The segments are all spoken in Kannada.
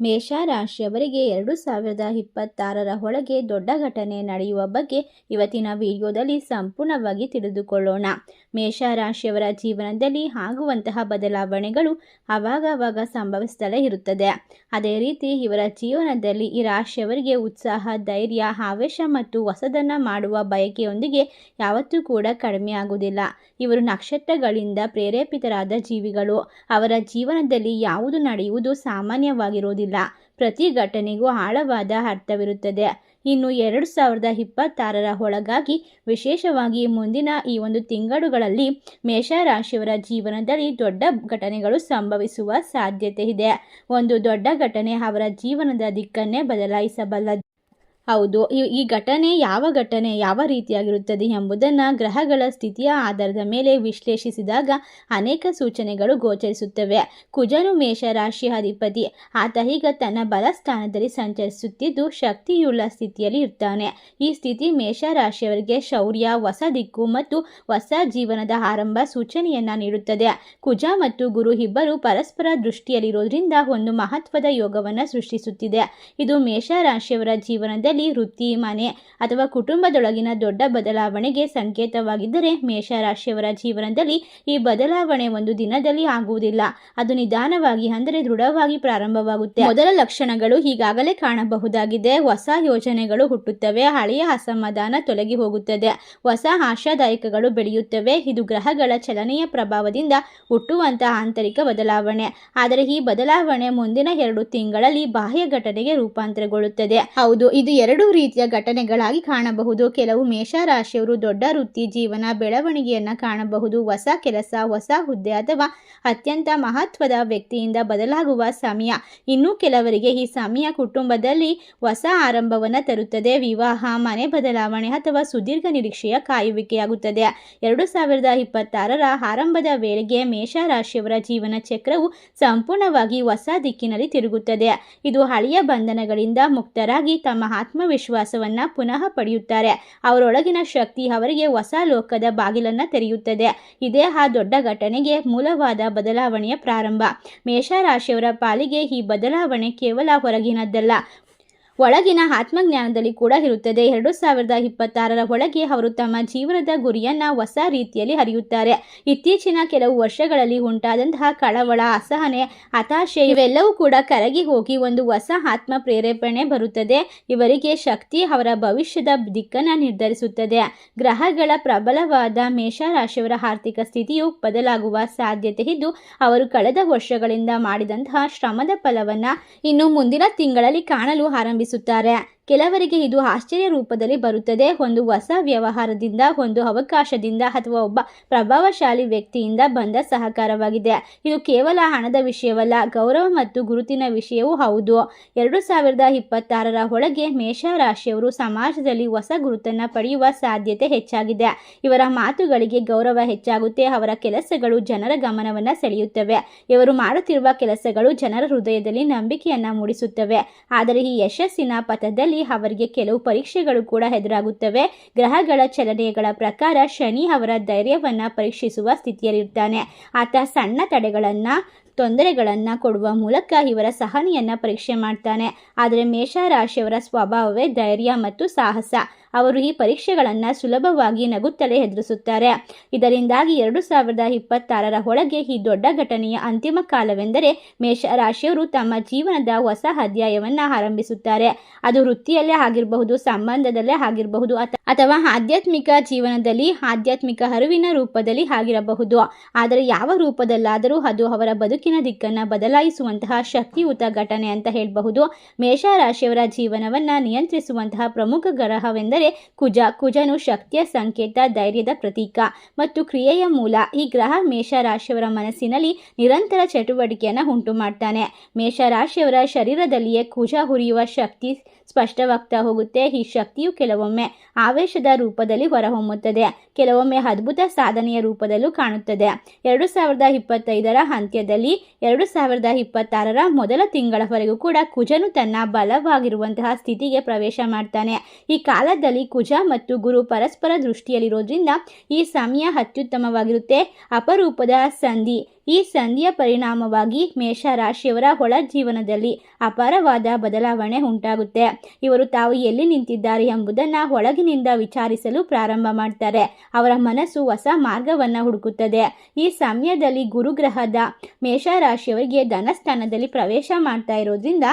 ಮೇಷ ರಾಶಿಯವರಿಗೆ ಎರಡು ಸಾವಿರದ ಇಪ್ಪತ್ತಾರರ ಒಳಗೆ ದೊಡ್ಡ ಘಟನೆ ನಡೆಯುವ ಬಗ್ಗೆ ಇವತ್ತಿನ ವಿಡಿಯೋದಲ್ಲಿ ಸಂಪೂರ್ಣವಾಗಿ ತಿಳಿದುಕೊಳ್ಳೋಣ. ಮೇಷ ರಾಶಿಯವರ ಜೀವನದಲ್ಲಿ ಆಗುವಂತಹ ಬದಲಾವಣೆಗಳು ಆವಾಗವಾಗ ಸಂಭವಿಸುತ್ತಲೇ ಇರುತ್ತದೆ. ಅದೇ ರೀತಿ ಇವರ ಜೀವನದಲ್ಲಿ ಈ ರಾಶಿಯವರಿಗೆ ಉತ್ಸಾಹ, ಧೈರ್ಯ, ಆವೇಶ ಮತ್ತು ಹೊಸದನ್ನು ಮಾಡುವ ಬಯಕೆಯೊಂದಿಗೆ ಯಾವತ್ತೂ ಕೂಡ ಕಡಿಮೆ ಆಗುವುದಿಲ್ಲ. ಇವರು ನಕ್ಷತ್ರಗಳಿಂದ ಪ್ರೇರೇಪಿತರಾದ ಜೀವಿಗಳು. ಅವರ ಜೀವನದಲ್ಲಿ ಯಾವುದು ನಡೆಯುವುದು ಸಾಮಾನ್ಯವಾಗಿರುವುದಿಲ್ಲ ಪ್ರತಿ ಘಟನೆಗೂ ಆಳವಾದ ಅರ್ಥವಿರುತ್ತದೆ. ಇನ್ನು ಎರಡು ಸಾವಿರದ ಇಪ್ಪತ್ತಾರರ ಒಳಗಾಗಿ ವಿಶೇಷವಾಗಿ ಮುಂದಿನ ಈ ಒಂದು ತಿಂಗಳುಗಳಲ್ಲಿ ಮೇಷರಾಶಿಯವರ ಜೀವನದಲ್ಲಿ ದೊಡ್ಡ ಘಟನೆಗಳು ಸಂಭವಿಸುವ ಸಾಧ್ಯತೆ ಇದೆ. ಒಂದು ದೊಡ್ಡ ಘಟನೆ ಅವರ ಜೀವನದ ದಿಕ್ಕನ್ನೇ ಬದಲಾಯಿಸಬಲ್ಲ ಹೌದು. ಈ ಘಟನೆ ಯಾವ ಘಟನೆ, ಯಾವ ರೀತಿಯಾಗಿರುತ್ತದೆ ಎಂಬುದನ್ನು ಗ್ರಹಗಳ ಸ್ಥಿತಿಯ ಆಧಾರದ ಮೇಲೆ ವಿಶ್ಲೇಷಿಸಿದಾಗ ಅನೇಕ ಸೂಚನೆಗಳು ಗೋಚರಿಸುತ್ತವೆ. ಕುಜನು ಮೇಷ ರಾಶಿ ಅಧಿಪತಿ. ಆತ ಈಗ ತನ್ನ ಬಲ ಸ್ಥಾನದಲ್ಲಿ ಸಂಚರಿಸುತ್ತಿದ್ದು ಶಕ್ತಿಯುಳ್ಳ ಸ್ಥಿತಿಯಲ್ಲಿ ಇರ್ತಾನೆ. ಈ ಸ್ಥಿತಿ ಮೇಷ ರಾಶಿಯವರಿಗೆ ಶೌರ್ಯ, ಹೊಸ ದಿಕ್ಕು ಮತ್ತು ಹೊಸ ಜೀವನದ ಆರಂಭ ಸೂಚನೆಯನ್ನ ನೀಡುತ್ತದೆ. ಕುಜ ಮತ್ತು ಗುರು ಇಬ್ಬರು ಪರಸ್ಪರ ದೃಷ್ಟಿಯಲ್ಲಿರೋದ್ರಿಂದ ಒಂದು ಮಹತ್ವದ ಯೋಗವನ್ನು ಸೃಷ್ಟಿಸುತ್ತಿದೆ. ಇದು ಮೇಷ ರಾಶಿಯವರ ಜೀವನದಲ್ಲಿ ವೃತ್ತಿ, ಮನೆ ಅಥವಾ ಕುಟುಂಬದೊಳಗಿನ ದೊಡ್ಡ ಬದಲಾವಣೆಗೆ ಸಂಕೇತವಾಗಿದ್ದರೆ ಮೇಷರಾಶಿಯವರ ಜೀವನದಲ್ಲಿ ಈ ಬದಲಾವಣೆ ಒಂದು ದಿನದಲ್ಲಿ ಆಗುವುದಿಲ್ಲ. ಅದು ನಿಧಾನವಾಗಿ ಅಂದರೆ ದೃಢವಾಗಿ ಪ್ರಾರಂಭವಾಗುತ್ತೆ. ಮೊದಲ ಲಕ್ಷಣಗಳು ಈಗಾಗಲೇ ಕಾಣಬಹುದಾಗಿದೆ. ಹೊಸ ಯೋಜನೆಗಳು ಹುಟ್ಟುತ್ತವೆ. ಹಳೆಯ ಅಸಮಾಧಾನ ತೊಲಗಿ ಹೋಗುತ್ತದೆ. ಹೊಸ ಆಶಾದಾಯಕಗಳು ಬೆಳೆಯುತ್ತವೆ. ಇದು ಗ್ರಹಗಳ ಚಲನೆಯ ಪ್ರಭಾವದಿಂದ ಹುಟ್ಟುವಂತಹ ಆಂತರಿಕ ಬದಲಾವಣೆ. ಆದರೆ ಈ ಬದಲಾವಣೆ ಮುಂದಿನ ಎರಡು ತಿಂಗಳಲ್ಲಿ ಬಾಹ್ಯ ಘಟನೆಗೆ ರೂಪಾಂತರಗೊಳ್ಳುತ್ತದೆ. ಹೌದು, ಇದು ಎರಡು ರೀತಿಯ ಘಟನೆಗಳಾಗಿ ಕಾಣಬಹುದು. ಕೆಲವು ಮೇಷರಾಶಿಯವರು ದೊಡ್ಡ ವೃತ್ತಿ ಜೀವನ, ಬೆಳವಣಿಗೆಯನ್ನ ಕಾಣಬಹುದು. ಹೊಸ ಕೆಲಸ, ಹೊಸ ಹುದ್ದೆ ಅಥವಾ ಅತ್ಯಂತ ಮಹತ್ವದ ವ್ಯಕ್ತಿಯಿಂದ ಬದಲಾಗುವ ಸಮಯ. ಇನ್ನು ಕೆಲವರಿಗೆ ಈ ಸಮಯ ಕುಟುಂಬದಲ್ಲಿ ಹೊಸ ಆರಂಭವನ್ನು ತರುತ್ತದೆ. ವಿವಾಹ, ಮನೆ ಬದಲಾವಣೆ ಅಥವಾ ಸುದೀರ್ಘ ನಿರೀಕ್ಷೆಯ ಕಾಯುವಿಕೆಯಾಗುತ್ತದೆ. ಎರಡು ಸಾವಿರದ ಇಪ್ಪತ್ತಾರರ ಆರಂಭದ ವೇಳೆಗೆ ಮೇಷರಾಶಿಯವರ ಜೀವನ ಚಕ್ರವು ಸಂಪೂರ್ಣವಾಗಿ ಹೊಸ ದಿಕ್ಕಿನಲ್ಲಿ ತಿರುಗುತ್ತದೆ. ಇದು ಹಳೆಯ ಬಂಧನಗಳಿಂದ ಮುಕ್ತರಾಗಿ ತಮ್ಮ ಆತ್ಮವಿಶ್ವಾಸವನ್ನ ಪುನಃ ಪಡೆಯುತ್ತಾರೆ. ಅವರೊಳಗಿನ ಶಕ್ತಿ ಅವರಿಗೆ ಹೊಸ ಲೋಕದ ಬಾಗಿಲನ್ನ ತೆರೆಯುತ್ತದೆ. ಇದೇ ಆ ದೊಡ್ಡ ಘಟನೆಗೆ ಮೂಲವಾದ ಬದಲಾವಣೆಯ ಪ್ರಾರಂಭ. ಮೇಷರಾಶಿಯವರ ಪಾಲಿಗೆ ಈ ಬದಲಾವಣೆ ಕೇವಲ ಹೊರಗಿನದ್ದಲ್ಲ. ಒಳಗಿನ ಆತ್ಮಜ್ಞಾನದಲ್ಲಿ ಕೂಡ ಇರುತ್ತದೆ. ಎರಡು ಸಾವಿರದ ಇಪ್ಪತ್ತಾರರ ಒಳಗೆ ಅವರು ತಮ್ಮ ಜೀವನದ ಗುರಿಯನ್ನ ಹೊಸ ರೀತಿಯಲ್ಲಿ ಹರಿಯುತ್ತಾರೆ ಇತ್ತೀಚಿನ ಕೆಲವು ವರ್ಷಗಳಲ್ಲಿ ಉಂಟಾದಂತಹ ಕಳವಳ, ಅಸಹನೆ, ಹತಾಶೆ ಇವೆಲ್ಲವೂ ಕೂಡ ಕರಗಿ ಹೋಗಿ ಒಂದು ಹೊಸ ಆತ್ಮ ಪ್ರೇರೇಪಣೆ ಬರುತ್ತದೆ. ಇವರಿಗೆ ಶಕ್ತಿ ಅವರ ಭವಿಷ್ಯದ ದಿಕ್ಕನ್ನು ನಿರ್ಧರಿಸುತ್ತದೆ. ಗ್ರಹಗಳ ಪ್ರಬಲವಾದ ಮೇಷರಾಶಿಯವರ ಆರ್ಥಿಕ ಸ್ಥಿತಿಯು ಬದಲಾಗುವ ಸಾಧ್ಯತೆ ಇದ್ದು, ಅವರು ಕಳೆದ ವರ್ಷಗಳಿಂದ ಮಾಡಿದಂತಹ ಶ್ರಮದ ಫಲವನ್ನ ಇನ್ನು ಮುಂದಿನ ತಿಂಗಳಲ್ಲಿ ಕಾಣಲು ಆರಂಭಿಸುತ್ತಾರೆ ಕೆಲವರಿಗೆ ಇದು ಆಶ್ಚರ್ಯ ರೂಪದಲ್ಲಿ ಬರುತ್ತದೆ. ಒಂದು ಹೊಸ ವ್ಯವಹಾರದಿಂದ, ಒಂದು ಅವಕಾಶದಿಂದ ಅಥವಾ ಒಬ್ಬ ಪ್ರಭಾವಶಾಲಿ ವ್ಯಕ್ತಿಯಿಂದ ಬಂದ ಸಹಕಾರವಾಗಿದೆ. ಇದು ಕೇವಲ ಹಣದ ವಿಷಯವಲ್ಲ, ಗೌರವ ಮತ್ತು ಗುರುತಿನ ವಿಷಯವೂ ಹೌದು. ಎರಡು ಸಾವಿರದ ಇಪ್ಪತ್ತಾರರ ಒಳಗೆ ಮೇಷರಾಶಿಯವರು ಸಮಾಜದಲ್ಲಿ ಹೊಸ ಗುರುತನ್ನು ಪಡೆಯುವ ಸಾಧ್ಯತೆ ಹೆಚ್ಚಾಗಿದೆ. ಇವರ ಮಾತುಗಳಿಗೆ ಗೌರವ ಹೆಚ್ಚಾಗುತ್ತೆ. ಅವರ ಕೆಲಸಗಳು ಜನರ ಗಮನವನ್ನು ಸೆಳೆಯುತ್ತವೆ. ಇವರು ಮಾಡುತ್ತಿರುವ ಕೆಲಸಗಳು ಜನರ ಹೃದಯದಲ್ಲಿ ನಂಬಿಕೆಯನ್ನು ಮೂಡಿಸುತ್ತವೆ. ಆದರೆ ಈ ಯಶಸ್ಸಿನ ಪಥದಲ್ಲಿ ಅವರಿಗೆ ಕೆಲವು ಪರೀಕ್ಷೆಗಳು ಕೂಡ ಎದುರಾಗುತ್ತವೆ. ಗ್ರಹಗಳ ಚಲನೆಗಳ ಪ್ರಕಾರ ಶನಿ ಅವರ ಧೈರ್ಯವನ್ನು ಪರೀಕ್ಷಿಸುವ ಸ್ಥಿತಿಯಲ್ಲಿರ್ತಾನೆ. ಆತ ಸಣ್ಣ ತಡೆಗಳನ್ನು, ತೊಂದರೆಗಳನ್ನು ಕೊಡುವ ಮೂಲಕ ಇವರ ಸಹನೆಯನ್ನು ಪರೀಕ್ಷೆ ಮಾಡ್ತಾನೆ. ಆದರೆ ಮೇಷರಾಶಿಯವರ ಸ್ವಭಾವವೇ ಧೈರ್ಯ ಮತ್ತು ಸಾಹಸ. ಅವರು ಈ ಪರೀಕ್ಷೆಗಳನ್ನು ಸುಲಭವಾಗಿ ನಗುತ್ತಲೇ ಎದುರಿಸುತ್ತಾರೆ ಇದರಿಂದಾಗಿ ಎರಡು ಸಾವಿರದ ಇಪ್ಪತ್ತಾರರ ಒಳಗೆ ಈ ದೊಡ್ಡ ಘಟನೆಯ ಅಂತಿಮ ಕಾಲವೆಂದರೆ ಮೇಷರಾಶಿಯವರು ತಮ್ಮ ಜೀವನದ ಹೊಸ ಅಧ್ಯಾಯವನ್ನು ಆರಂಭಿಸುತ್ತಾರೆ. ಅದು ವೃತ್ತಿಯಲ್ಲೇ ಆಗಿರಬಹುದು, ಸಂಬಂಧದಲ್ಲೇ ಆಗಿರಬಹುದು ಅಥವಾ ಆಧ್ಯಾತ್ಮಿಕ ಜೀವನದಲ್ಲಿ ಆಧ್ಯಾತ್ಮಿಕ ಅರಿವಿನ ರೂಪದಲ್ಲಿ ಆಗಿರಬಹುದು. ಆದರೆ ಯಾವ ರೂಪದಲ್ಲಾದರೂ ಅದು ಅವರ ಬದುಕಿನ ದಿಕ್ಕನ್ನು ಬದಲಾಯಿಸುವಂತಹ ಶಕ್ತಿಯುತ ಘಟನೆ ಅಂತ ಹೇಳಬಹುದು. ಮೇಷರಾಶಿಯವರ ಜೀವನವನ್ನು ನಿಯಂತ್ರಿಸುವಂತಹ ಪ್ರಮುಖ ಗ್ರಹವೆಂದರೆ ಕುಜ, ಕುಜನು ಶಕ್ತಿಯ ಸಂಕೇತ, ಧೈರ್ಯದ ಪ್ರತೀಕ ಮತ್ತು ಕ್ರಿಯೆಯ ಮೂಲ. ಈ ಗ್ರಹ ಮೇಷರಾಶಿಯವರ ಮನಸ್ಸಿನಲ್ಲಿ ನಿರಂತರ ಚಟುವಟಿಕೆಯನ್ನು ಉಂಟು ಮಾಡ್ತಾನೆ ಮೇಷರಾಶಿಯವರ ಶರೀರದಲ್ಲಿಯೇ ಕುಜ ಹುರಿಯುವ ಶಕ್ತಿ ಸ್ಪಷ್ಟವಾಗ್ತಾ ಹೋಗುತ್ತೆ. ಈ ಶಕ್ತಿಯು ಕೆಲವೊಮ್ಮೆ ಆವೇಶದ ರೂಪದಲ್ಲಿ ಹೊರಹೊಮ್ಮುತ್ತದೆ. ಕೆಲವೊಮ್ಮೆ ಅದ್ಭುತ ಸಾಧನೆಯ ರೂಪದಲ್ಲೂ ಕಾಣುತ್ತದೆ. ಎರಡು ಸಾವಿರದ ಇಪ್ಪತ್ತೈದರ ಅಂತ್ಯದಲ್ಲಿ ಎರಡು ಸಾವಿರದ ಇಪ್ಪತ್ತಾರರ ಮೊದಲ ತಿಂಗಳವರೆಗೂ ಕೂಡ ಕುಜನು ತನ್ನ ಬಲವಾಗಿರುವಂತಹ ಸ್ಥಿತಿಗೆ ಪ್ರವೇಶ ಮಾಡ್ತಾನೆ. ಈ ಕಾಲದಲ್ಲಿ ಕುಜ ಮತ್ತು ಗುರು ಪರಸ್ಪರ ದೃಷ್ಟಿಯಲ್ಲಿರೋದ್ರಿಂದ ಈ ಸಮಯ ಅತ್ಯುತ್ತಮವಾಗಿರುತ್ತೆ. ಅಪರೂಪದ ಸಂಧಿ ಈ ಸಂಧಿಯ ಪರಿಣಾಮವಾಗಿ ಮೇಷ ರಾಶಿಯವರ ಒಳ ಜೀವನದಲ್ಲಿ ಅಪಾರವಾದ ಬದಲಾವಣೆ ಉಂಟಾಗುತ್ತೆ. ಇವರು ತಾವು ಎಲ್ಲಿ ನಿಂತಿದ್ದಾರೆ ಎಂಬುದನ್ನು ಒಳಗಿನಿಂದ ವಿಚಾರಿಸಲು ಪ್ರಾರಂಭ ಮಾಡ್ತಾರೆ. ಅವರ ಮನಸ್ಸು ಹೊಸ ಮಾರ್ಗವನ್ನು ಹುಡುಕುತ್ತದೆ. ಈ ಸಮಯದಲ್ಲಿ ಗುರುಗ್ರಹದ ಮೇಷ ರಾಶಿಯವರಿಗೆ ಧನಸ್ಥಾನದಲ್ಲಿ ಪ್ರವೇಶ ಮಾಡ್ತಾ ಇರೋದ್ರಿಂದ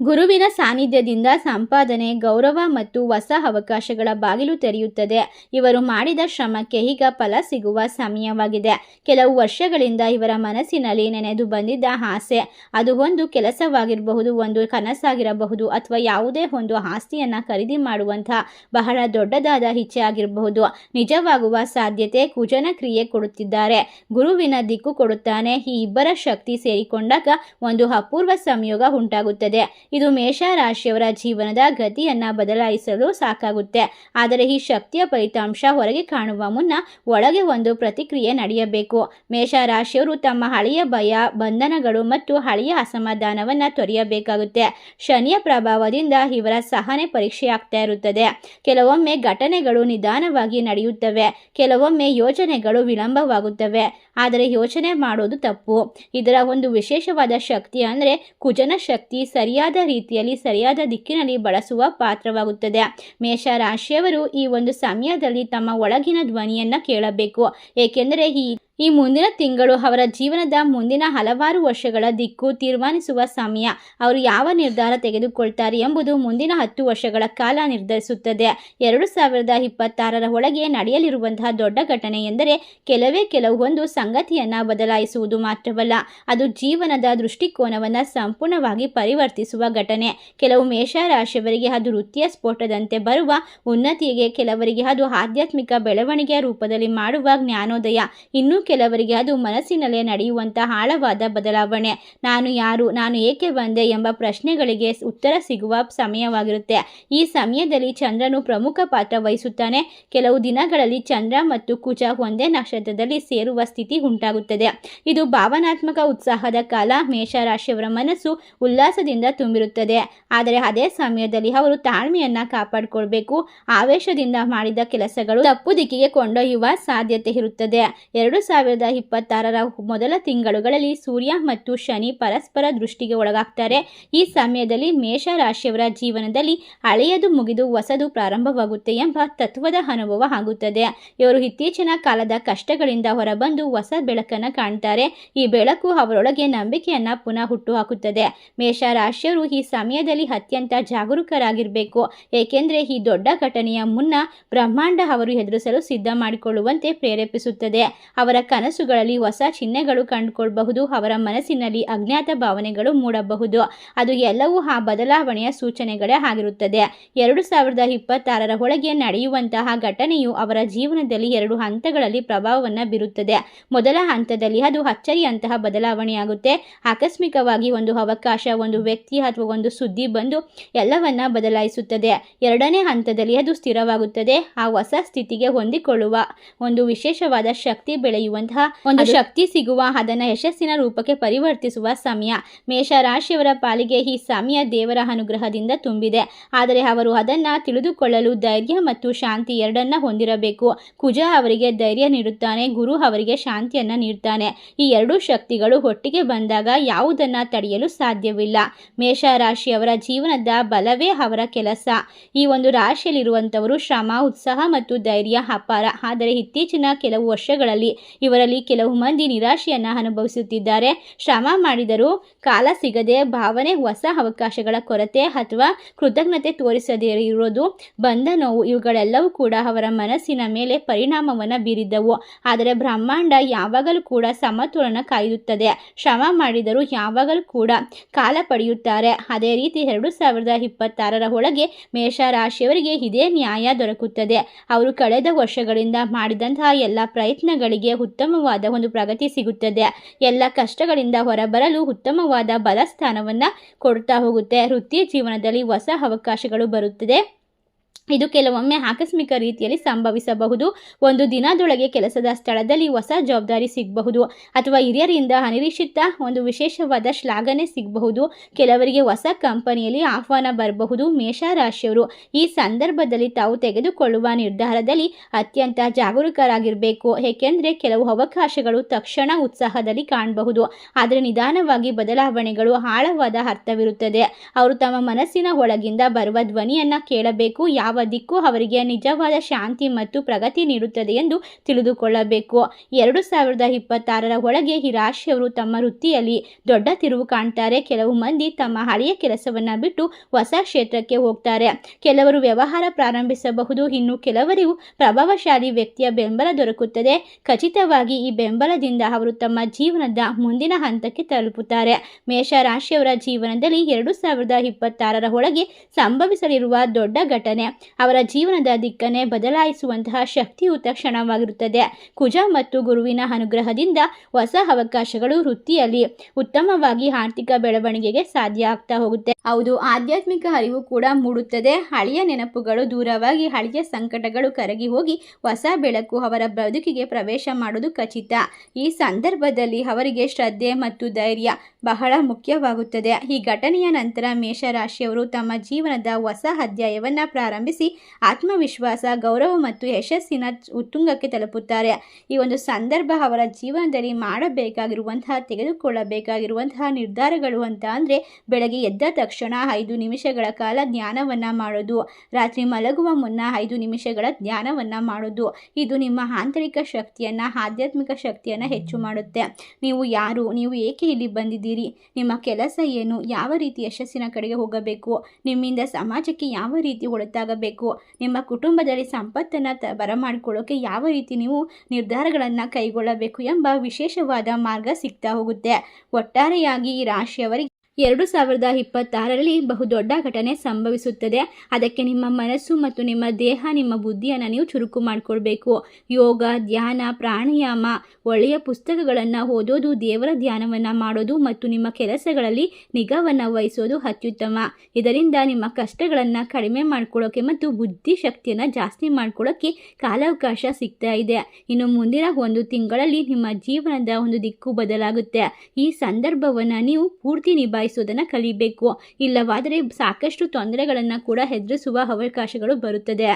ಗುರುವಿನ ಸಾನ್ನಿಧ್ಯದಿಂದ ಸಂಪಾದನೆ, ಗೌರವ ಮತ್ತು ಹೊಸ ಅವಕಾಶಗಳ ಬಾಗಿಲು ತೆರೆಯುತ್ತದೆ. ಇವರು ಮಾಡಿದ ಶ್ರಮಕ್ಕೆ ಈಗ ಫಲ ಸಿಗುವ ಸಮಯವಾಗಿದೆ. ಕೆಲವು ವರ್ಷಗಳಿಂದ ಇವರ ಮನಸ್ಸಿನಲ್ಲಿ ನೆನೆದು ಬಂದಿದ್ದ ಆಸೆ. ಅದು ಒಂದು ಕೆಲಸವಾಗಿರಬಹುದು, ಒಂದು ಕನಸಾಗಿರಬಹುದು ಅಥವಾ ಯಾವುದೇ ಒಂದು ಆಸ್ತಿಯನ್ನು ಖರೀದಿ ಮಾಡುವಂತಹ ಬಹಳ ದೊಡ್ಡದಾದ ಇಚ್ಛೆ ಆಗಿರಬಹುದು. ನಿಜವಾಗುವ ಸಾಧ್ಯತೆ ಕುಜನ ಕ್ರಿಯೆ ಕೊಡುತ್ತಿದ್ದಾರೆ. ಗುರುವಿನ ದಿಕ್ಕು ಕೊಡುತ್ತಾನೆ. ಈ ಇಬ್ಬರ ಶಕ್ತಿ ಸೇರಿಕೊಂಡಾಗ ಒಂದು ಅಪೂರ್ವ ಸಂಯೋಗ ಉಂಟಾಗುತ್ತದೆ. ಇದು ಮೇಷ ರಾಶಿಯವರ ಜೀವನದ ಗತಿಯನ್ನ ಬದಲಾಯಿಸಲು ಸಾಕಾಗುತ್ತೆ. ಆದರೆ ಈ ಶಕ್ತಿಯ ಫಲಿತಾಂಶ ಹೊರಗೆ ಕಾಣುವ ಮುನ್ನ ಒಳಗೆ ಒಂದು ಪ್ರತಿಕ್ರಿಯೆ ನಡೆಯಬೇಕು. ಮೇಷ ರಾಶಿಯವರು ತಮ್ಮ ಹಳೆಯ ಭಯ, ಬಂಧನಗಳು ಮತ್ತು ಹಳೆಯ ಅಸಮಾಧಾನವನ್ನ ತೊರೆಯಬೇಕಾಗುತ್ತೆ. ಶನಿಯ ಪ್ರಭಾವದಿಂದ ಇವರ ಸಹನೆ ಪರೀಕ್ಷೆಯಾಗ್ತಾ ಇರುತ್ತದೆ. ಕೆಲವೊಮ್ಮೆ ಘಟನೆಗಳು ನಿಧಾನವಾಗಿ ನಡೆಯುತ್ತವೆ. ಕೆಲವೊಮ್ಮೆ ಯೋಜನೆಗಳು ವಿಳಂಬವಾಗುತ್ತವೆ. ಆದರೆ ಯೋಚನೆ ಮಾಡೋದು ತಪ್ಪು. ಇದರ ಒಂದು ವಿಶೇಷವಾದ ಶಕ್ತಿ ಅಂದರೆ ಕುಜನ ಶಕ್ತಿ ಸರಿಯಾದ ರೀತಿಯಲ್ಲಿ ಸರಿಯಾದ ದಿಕ್ಕಿನಲ್ಲಿ ಬಳಸುವ ಪಾತ್ರವಾಗುತ್ತದೆ. ಮೇಷ ರಾಶಿಯವರು ಈ ಒಂದು ಸಮಯದಲ್ಲಿ ತಮ್ಮ ಒಳಗಿನ ಧ್ವನಿಯನ್ನು ಕೇಳಬೇಕು. ಏಕೆಂದರೆ ಈ ಈ ಮುಂದಿನ ತಿಂಗಳು ಅವರ ಜೀವನದ ಮುಂದಿನ ಹಲವಾರು ವರ್ಷಗಳ ದಿಕ್ಕು ತೀರ್ಮಾನಿಸುವ ಸಮಯ. ಅವರು ಯಾವ ನಿರ್ಧಾರ ತೆಗೆದುಕೊಳ್ತಾರೆ ಎಂಬುದು ಮುಂದಿನ ಹತ್ತು ವರ್ಷಗಳ ಕಾಲ ನಿರ್ಧರಿಸುತ್ತದೆ. ಎರಡು ಸಾವಿರದ ಇಪ್ಪತ್ತಾರರ ಒಳಗೆ ನಡೆಯಲಿರುವಂತಹ ದೊಡ್ಡ ಘಟನೆ ಎಂದರೆ ಕೆಲವೇ ಕೆಲವು ಒಂದು ಸಂಗತಿಯನ್ನು ಬದಲಾಯಿಸುವುದು ಮಾತ್ರವಲ್ಲ, ಅದು ಜೀವನದ ದೃಷ್ಟಿಕೋನವನ್ನು ಸಂಪೂರ್ಣವಾಗಿ ಪರಿವರ್ತಿಸುವ ಘಟನೆ. ಕೆಲವು ಮೇಷರಾಶಿಯವರಿಗೆ ಅದು ವೃತ್ತಿಯ ಸ್ಫೋಟದಂತೆ ಬರುವ, ಉನ್ನತಿಗೆ ಕೆಲವರಿಗೆ ಅದು ಆಧ್ಯಾತ್ಮಿಕ ಬೆಳವಣಿಗೆಯ ರೂಪದಲ್ಲಿ ಮಾಡುವ ಜ್ಞಾನೋದಯ. ಇನ್ನು ಕೆಲವರಿಗೆ ಅದು ಮನಸ್ಸಿನಲ್ಲೇ ನಡೆಯುವಂತಹ ಆಳವಾದ ಬದಲಾವಣೆ. ನಾನು ಯಾರು, ನಾನು ಏಕೆ ಬಂದೆ ಎಂಬ ಪ್ರಶ್ನೆಗಳಿಗೆ ಉತ್ತರ ಸಿಗುವ ಸಮಯವಾಗಿರುತ್ತೆ. ಈ ಸಮಯದಲ್ಲಿ ಚಂದ್ರನು ಪ್ರಮುಖ ಪಾತ್ರ ವಹಿಸುತ್ತಾನೆ. ಕೆಲವು ದಿನಗಳಲ್ಲಿ ಚಂದ್ರ ಮತ್ತು ಕುಜ ಒಂದೇ ನಕ್ಷತ್ರದಲ್ಲಿ ಸೇರುವ ಸ್ಥಿತಿ ಉಂಟಾಗುತ್ತದೆ. ಇದು ಭಾವನಾತ್ಮಕ ಉತ್ಸಾಹದ ಕಾಲ, ಮೇಷರಾಶಿಯವರ ಮನಸ್ಸು ಉಲ್ಲಾಸದಿಂದ ತುಂಬಿರುತ್ತದೆ. ಆದರೆ ಅದೇ ಸಮಯದಲ್ಲಿ ಅವರು ತಾಳ್ಮೆಯನ್ನ ಕಾಪಾಡಿಕೊಳ್ಬೇಕು. ಆವೇಶದಿಂದ ಮಾಡಿದ ಕೆಲಸಗಳು ತಪ್ಪು ದಿಕ್ಕಿಗೆ ಕೊಂಡೊಯ್ಯುವ ಸಾಧ್ಯತೆ ಇರುತ್ತದೆ. ಎರಡು ಸಾವಿರದ ಇಪ್ಪತ್ತಾರರ ಮೊದಲ ತಿಂಗಳುಗಳಲ್ಲಿ ಸೂರ್ಯ ಮತ್ತು ಶನಿ ಪರಸ್ಪರ ದೃಷ್ಟಿಗೆ ಒಳಗಾಗ್ತಾರೆ. ಈ ಸಮಯದಲ್ಲಿ ಮೇಷ ರಾಶಿಯವರ ಜೀವನದಲ್ಲಿ ಹಳೆಯದು ಮುಗಿದು ಹೊಸದು ಪ್ರಾರಂಭವಾಗುತ್ತೆ ಎಂಬ ತತ್ವದ ಅನುಭವ ಆಗುತ್ತದೆ. ಇವರು ಇತ್ತೀಚಿನ ಕಾಲದ ಕಷ್ಟಗಳಿಂದ ಹೊರಬಂದು ಹೊಸ ಬೆಳಕನ್ನು ಕಾಣ್ತಾರೆ. ಈ ಬೆಳಕು ಅವರೊಳಗೆ ನಂಬಿಕೆಯನ್ನ ಪುನಃ ಹುಟ್ಟುಹಾಕುತ್ತದೆ. ಮೇಷ ರಾಶಿಯವರು ಈ ಸಮಯದಲ್ಲಿ ಅತ್ಯಂತ ಜಾಗರೂಕರಾಗಿರಬೇಕು. ಏಕೆಂದರೆ ಈ ದೊಡ್ಡ ಘಟನೆಯ ಮುನ್ನ ಬ್ರಹ್ಮಾಂಡ ಅವರು ಎದುರಿಸಲು ಸಿದ್ಧ ಮಾಡಿಕೊಳ್ಳುವಂತೆ ಪ್ರೇರೇಪಿಸುತ್ತದೆ. ಅವರ ಕನಸುಗಳಲ್ಲಿ ಹೊಸ ಚಿಹ್ನೆಗಳು ಕಂಡುಕೊಳ್ಳಬಹುದು ಅವರ ಮನಸ್ಸಿನಲ್ಲಿ ಅಜ್ಞಾತ ಭಾವನೆಗಳು ಮೂಡಬಹುದು. ಅದು ಎಲ್ಲವೂ ಆ ಬದಲಾವಣೆಯ ಸೂಚನೆಗಳೇ ಆಗಿರುತ್ತದೆ. ಎರಡು ಸಾವಿರದ ಇಪ್ಪತ್ತಾರರ ಒಳಗೆ ನಡೆಯುವಂತಹ ಘಟನೆಯು ಅವರ ಜೀವನದಲ್ಲಿ ಎರಡು ಹಂತಗಳಲ್ಲಿ ಪ್ರಭಾವವನ್ನು ಬೀರುತ್ತದೆ. ಮೊದಲ ಹಂತದಲ್ಲಿ ಅದು ಅಚ್ಚರಿಯಂತಹ ಬದಲಾವಣೆಯಾಗುತ್ತೆ. ಆಕಸ್ಮಿಕವಾಗಿ ಒಂದು ಅವಕಾಶ, ಒಂದು ವ್ಯಕ್ತಿ ಅಥವಾ ಒಂದು ಸುದ್ದಿ ಬಂದು ಎಲ್ಲವನ್ನ ಬದಲಾಯಿಸುತ್ತದೆ. ಎರಡನೇ ಹಂತದಲ್ಲಿ ಅದು ಸ್ಥಿರವಾಗುತ್ತದೆ. ಆ ಹೊಸ ಸ್ಥಿತಿಗೆ ಹೊಂದಿಕೊಳ್ಳುವ ಒಂದು ವಿಶೇಷವಾದ ಶಕ್ತಿ ಬೆಳೆಯುವಂತಹ ಒಂದು ಶಕ್ತಿ ಸಿಗುವ ಅದನ್ನ ಯಶಸ್ಸಿನ ರೂಪಕ್ಕೆ ಪರಿವರ್ತಿಸುವ ಸಮಯ. ಮೇಷ ರಾಶಿಯವರ ಪಾಲಿಗೆ ಈ ಸಮಯ ದೇವರ ಅನುಗ್ರಹದಿಂದ ತುಂಬಿದೆ. ಆದರೆ ಅವರು ಅದನ್ನ ತಿಳಿದುಕೊಳ್ಳಲು ಧೈರ್ಯ ಮತ್ತು ಶಾಂತಿ ಎರಡನ್ನ ಹೊಂದಿರಬೇಕು. ಕುಜ ಅವರಿಗೆ ಧೈರ್ಯ ನೀಡುತ್ತಾನೆ ಗುರು ಅವರಿಗೆ ಶಾಂತಿಯನ್ನು ನೀಡ್ತಾನೆ. ಈ ಎರಡೂ ಶಕ್ತಿಗಳು ಒಟ್ಟಿಗೆ ಬಂದಾಗ ಯಾವುದನ್ನ ತಡೆಯಲು ಸಾಧ್ಯವಿಲ್ಲ. ಮೇಷ ರಾಶಿಯವರ ಜೀವನದ ಬಲವೇ ಅವರ ಕೆಲಸ. ಈ ಒಂದು ರಾಶಿಯಲ್ಲಿರುವಂಥವರು ಶ್ರಮ ಉತ್ಸಾಹ ಮತ್ತು ಧೈರ್ಯ ಅಪಾರ. ಆದರೆ ಇತ್ತೀಚಿನ ಕೆಲವು ವರ್ಷಗಳಲ್ಲಿ ಇವರಲ್ಲಿ ಕೆಲವು ಮಂದಿ ನಿರಾಶೆಯನ್ನು ಅನುಭವಿಸುತ್ತಿದ್ದಾರೆ. ಶ್ರಮ ಮಾಡಿದರೂ ಕಾಲ ಸಿಗದೆ ಭಾವನೆ ಹೊಸ ಅವಕಾಶಗಳ ಕೊರತೆ ಅಥವಾ ಕೃತಜ್ಞತೆ ತೋರಿಸದೇ ಇರೋದು ಬಂದ ನೋವು ಇವುಗಳೆಲ್ಲವೂ ಕೂಡ ಅವರ ಮನಸ್ಸಿನ ಮೇಲೆ ಪರಿಣಾಮವನ್ನು ಬೀರಿದ್ದವು. ಆದರೆ ಬ್ರಹ್ಮಾಂಡ ಯಾವಾಗಲೂ ಕೂಡ ಸಮತೋಲನ ಕಾಯುತ್ತದೆ. ಶ್ರಮ ಮಾಡಿದರೂ ಯಾವಾಗಲೂ ಕೂಡ ಕಾಲ ಪಡೆಯುತ್ತಾರೆ. ಅದೇ ರೀತಿ ಎರಡು ಸಾವಿರದ ಇಪ್ಪತ್ತಾರರ ಒಳಗೆ ಮೇಷ ರಾಶಿಯವರಿಗೆ ಇದೇ ನ್ಯಾಯ ದೊರಕುತ್ತದೆ. ಅವರು ಕಳೆದ ವರ್ಷಗಳಿಂದ ಮಾಡಿದಂತಹ ಎಲ್ಲ ಪ್ರಯತ್ನಗಳಿಗೆ ಉತ್ತಮವಾದ ಒಂದು ಪ್ರಗತಿ ಸಿಗುತ್ತದೆ. ಎಲ್ಲ ಕಷ್ಟಗಳಿಂದ ಹೊರಬರಲು ಉತ್ತಮವಾದ ಬಲಸ್ಥಾನವನ್ನು ಕೊಡ್ತಾ ಹೋಗುತ್ತೆ. ವೃತ್ತಿ ಜೀವನದಲ್ಲಿ ಹೊಸ ಅವಕಾಶಗಳು ಬರುತ್ತದೆ. ಇದು ಕೆಲವೊಮ್ಮೆ ಆಕಸ್ಮಿಕ ರೀತಿಯಲ್ಲಿ ಸಂಭವಿಸಬಹುದು. ಒಂದು ದಿನದೊಳಗೆ ಕೆಲಸದ ಸ್ಥಳದಲ್ಲಿ ಹೊಸ ಜವಾಬ್ದಾರಿ ಸಿಗಬಹುದು ಅಥವಾ ಹಿರಿಯರಿಂದ ಅನಿರೀಕ್ಷಿತ ಒಂದು ವಿಶೇಷವಾದ ಶ್ಲಾಘನೆ ಸಿಗಬಹುದು. ಕೆಲವರಿಗೆ ಹೊಸ ಕಂಪನಿಯಲ್ಲಿ ಆಹ್ವಾನ ಬರಬಹುದು. ಮೇಷರಾಶಿಯವರು ಈ ಸಂದರ್ಭದಲ್ಲಿ ತಾವು ತೆಗೆದುಕೊಳ್ಳುವ ನಿರ್ಧಾರದಲ್ಲಿ ಅತ್ಯಂತ ಜಾಗರೂಕರಾಗಿರಬೇಕು. ಏಕೆಂದರೆ ಕೆಲವು ಅವಕಾಶಗಳು ತಕ್ಷಣ ಉತ್ಸಾಹದಲ್ಲಿ ಕಾಣಬಹುದು. ಆದರೆ ನಿಧಾನವಾಗಿ ಬದಲಾವಣೆಗಳು ಆಳವಾದ ಅರ್ಥವಿರುತ್ತದೆ. ಅವರು ತಮ್ಮ ಮನಸ್ಸಿನ ಒಳಗಿಂದ ಬರುವ ಧ್ವನಿಯನ್ನು ಕೇಳಬೇಕು. ಯಾವ ದಿಕ್ಕು ಅವರಿಗೆ ನಿಜವಾದ ಶಾಂತಿ ಮತ್ತು ಪ್ರಗತಿ ನೀಡುತ್ತದೆ ಎಂದು ತಿಳಿದುಕೊಳ್ಳಬೇಕು. ಎರಡು ಸಾವಿರದ ಇಪ್ಪತ್ತಾರರ ಒಳಗೆ ಈ ರಾಶಿಯವರು ತಮ್ಮ ವೃತ್ತಿಯಲ್ಲಿ ದೊಡ್ಡ ತಿರುವು ಕಾಣ್ತಾರೆ. ಕೆಲವು ಮಂದಿ ತಮ್ಮ ಹಳೆಯ ಕೆಲಸವನ್ನು ಬಿಟ್ಟು ಹೊಸ ಕ್ಷೇತ್ರಕ್ಕೆ ಹೋಗ್ತಾರೆ. ಕೆಲವರು ವ್ಯವಹಾರ ಪ್ರಾರಂಭಿಸಬಹುದು. ಇನ್ನು ಕೆಲವರಿಗೂ ಪ್ರಭಾವಶಾಲಿ ವ್ಯಕ್ತಿಯ ಬೆಂಬಲ ದೊರಕುತ್ತದೆ. ಖಚಿತವಾಗಿ ಈ ಬೆಂಬಲದಿಂದ ಅವರು ತಮ್ಮ ಜೀವನದ ಮುಂದಿನ ಹಂತಕ್ಕೆ ತಲುಪುತ್ತಾರೆ. ಮೇಷರಾಶಿಯವರ ಜೀವನದಲ್ಲಿ ಎರಡು ಸಾವಿರದ ಇಪ್ಪತ್ತಾರರ ಒಳಗೆ ಸಂಭವಿಸಲಿರುವ ದೊಡ್ಡ ಘಟನೆ ಅವರ ಜೀವನದ ದಿಕ್ಕನ್ನೇ ಬದಲಾಯಿಸುವಂತಹ ಶಕ್ತಿಯುತ ಕ್ಷಣವಾಗಿರುತ್ತದೆ ಕುಜ ಮತ್ತು ಗುರುವಿನ ಅನುಗ್ರಹದಿಂದ ಹೊಸ ಅವಕಾಶಗಳು ವೃತ್ತಿಯಲ್ಲಿ ಉತ್ತಮವಾಗಿ ಆರ್ಥಿಕ ಬೆಳವಣಿಗೆಗೆ ಸಾಧ್ಯ ಆಗ್ತಾ ಹೋಗುತ್ತೆ. ಹೌದು, ಆಧ್ಯಾತ್ಮಿಕ ಅರಿವು ಕೂಡ ಮೂಡುತ್ತದೆ. ಹಳೆಯ ನೆನಪುಗಳು ದೂರವಾಗಿ ಹಳೆಯ ಸಂಕಟಗಳು ಕರಗಿ ಹೋಗಿ ಹೊಸ ಬೆಳಕು ಅವರ ಬದುಕಿಗೆ ಪ್ರವೇಶ ಮಾಡುವುದು ಖಚಿತ. ಈ ಸಂದರ್ಭದಲ್ಲಿ ಅವರಿಗೆ ಶ್ರದ್ಧೆ ಮತ್ತು ಧೈರ್ಯ ಬಹಳ ಮುಖ್ಯವಾಗುತ್ತದೆ. ಈ ಘಟನೆಯ ನಂತರ ಮೇಷರಾಶಿಯವರು ತಮ್ಮ ಜೀವನದ ಹೊಸ ಅಧ್ಯಾಯವನ್ನು ಪ್ರಾರಂಭಿಸಿ ಆತ್ಮವಿಶ್ವಾಸ, ಗೌರವ ಮತ್ತು ಯಶಸ್ಸಿನ ಉತ್ತುಂಗಕ್ಕೆ ತಲುಪುತ್ತಾರೆ. ಈ ಒಂದು ಸಂದರ್ಭ ಅವರ ಜೀವನದಲ್ಲಿ ಮಾಡಬೇಕಾಗಿರುವಂತಹ, ತೆಗೆದುಕೊಳ್ಳಬೇಕಾಗಿರುವಂತಹ ನಿರ್ಧಾರಗಳು ಅಂತ ಅಂದರೆ ಬೆಳಗ್ಗೆ ಎದ್ದ ತಕ್ಷಣ ಐದು ನಿಮಿಷಗಳ ಕಾಲ ಧ್ಯಾನವನ್ನು ಮಾಡೋದು, ರಾತ್ರಿ ಮಲಗುವ ಮುನ್ನ ಐದು ನಿಮಿಷಗಳ ಧ್ಯಾನವನ್ನು ಮಾಡೋದು. ಇದು ನಿಮ್ಮ ಆಂತರಿಕ ಶಕ್ತಿಯನ್ನು, ಆಧ್ಯಾತ್ಮಿಕ ಶಕ್ತಿಯನ್ನು ಹೆಚ್ಚು ಮಾಡುತ್ತೆ. ನೀವು ಯಾರು, ನೀವು ಏಕೆ ಇಲ್ಲಿ ಬಂದಿದ್ದೀರಿ? ನಿಮ್ಮ ಕೆಲಸ ಏನು? ಯಾವ ರೀತಿ ಯಶಸ್ಸಿನ ಕಡೆಗೆ ಹೋಗಬೇಕು? ನಿಮ್ಮಿಂದ ಸಮಾಜಕ್ಕೆ ಯಾವ ರೀತಿ ಒಳಿತಾಗಬೇಕು ನಿಮ್ಮ ಕುಟುಂಬದಲ್ಲಿ ಸಂಪತ್ತನ್ನು ತ ಬರಮಾಡಿಕೊಳ್ಳೋಕೆ ಯಾವ ರೀತಿ ನೀವು ನಿರ್ಧಾರಗಳನ್ನು ಕೈಗೊಳ್ಳಬೇಕು ಎಂಬ ವಿಶೇಷವಾದ ಮಾರ್ಗ ಸಿಗ್ತಾ ಹೋಗುತ್ತೆ. ಒಟ್ಟಾರೆಯಾಗಿ ಈ ರಾಶಿಯವರಿಗೆ ಎರಡು ಸಾವಿರದ ಇಪ್ಪತ್ತಾರರಲ್ಲಿ ಬಹುದೊಡ್ಡ ಘಟನೆ ಸಂಭವಿಸುತ್ತದೆ. ಅದಕ್ಕೆ ನಿಮ್ಮ ಮನಸ್ಸು ಮತ್ತು ನಿಮ್ಮ ದೇಹ, ನಿಮ್ಮ ಬುದ್ಧಿಯನ್ನು ನೀವು ಚುರುಕು ಮಾಡಿಕೊಳ್ಬೇಕು. ಯೋಗ, ಧ್ಯಾನ, ಪ್ರಾಣಾಯಾಮ, ಒಳ್ಳೆಯ ಪುಸ್ತಕಗಳನ್ನು ಓದೋದು, ದೇವರ ಧ್ಯಾನವನ್ನು ಮಾಡೋದು ಮತ್ತು ನಿಮ್ಮ ಕೆಲಸಗಳಲ್ಲಿ ನಿಗಾವನ್ನು ವಹಿಸೋದು ಅತ್ಯುತ್ತಮ. ಇದರಿಂದ ನಿಮ್ಮ ಕಷ್ಟಗಳನ್ನು ಕಡಿಮೆ ಮಾಡ್ಕೊಳ್ಳೋಕೆ ಮತ್ತು ಬುದ್ಧಿ ಬುದ್ಧಿಶಕ್ತಿಯನ್ನು ಜಾಸ್ತಿ ಮಾಡ್ಕೊಳ್ಳೋಕ್ಕೆ ಕಾಲಾವಕಾಶ ಸಿಗ್ತಾ ಇದೆ. ಇನ್ನು ಮುಂದಿನ ಒಂದು ತಿಂಗಳಲ್ಲಿ ನಿಮ್ಮ ಜೀವನದ ಒಂದು ದಿಕ್ಕು ಬದಲಾಗುತ್ತೆ. ಈ ಸಂದರ್ಭವನ್ನು ನೀವು ಪೂರ್ತಿ ನಿಭಾಯಿಸಿ ನಿಭಾಯಿಸುವುದನ್ನು ಕಲಿಬೇಕು. ಇಲ್ಲವಾದರೆ ಸಾಕಷ್ಟು ತೊಂದರೆಗಳನ್ನು ಕೂಡ ಹೆದರಿಸುವ ಅವಕಾಶಗಳು ಬರುತ್ತದೆ.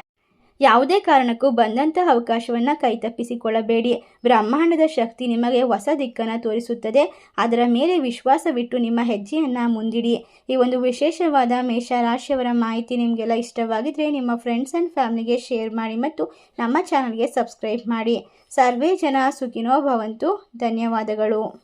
ಯಾವುದೇ ಕಾರಣಕ್ಕೂ ಬಂದಂತಹ ಅವಕಾಶವನ್ನು ಕೈತಪ್ಪಿಸಿಕೊಳ್ಳಬೇಡಿ ಬ್ರಹ್ಮಾಂಡದ ಶಕ್ತಿ ನಿಮಗೆ ಹೊಸ ದಿಕ್ಕನ್ನು ತೋರಿಸುತ್ತದೆ. ಅದರ ಮೇಲೆ ವಿಶ್ವಾಸವಿಟ್ಟು ನಿಮ್ಮ ಹೆಜ್ಜೆಯನ್ನು ಮುಂದಿಡಿ. ಈ ಒಂದು ವಿಶೇಷವಾದ ಮೇಷರಾಶಿಯವರ ಮಾಹಿತಿ ನಿಮಗೆಲ್ಲ ಇಷ್ಟವಾಗಿದ್ದರೆ ನಿಮ್ಮ ಫ್ರೆಂಡ್ಸ್ ಆ್ಯಂಡ್ ಫ್ಯಾಮಿಲಿಗೆ ಶೇರ್ ಮಾಡಿ ಮತ್ತು ನಮ್ಮ ಚಾನಲ್ಗೆ ಸಬ್ಸ್ಕ್ರೈಬ್ ಮಾಡಿ. ಸರ್ವೇ ಜನ ಸುಖಿನೋ ಭವಂತು. ಧನ್ಯವಾದಗಳು.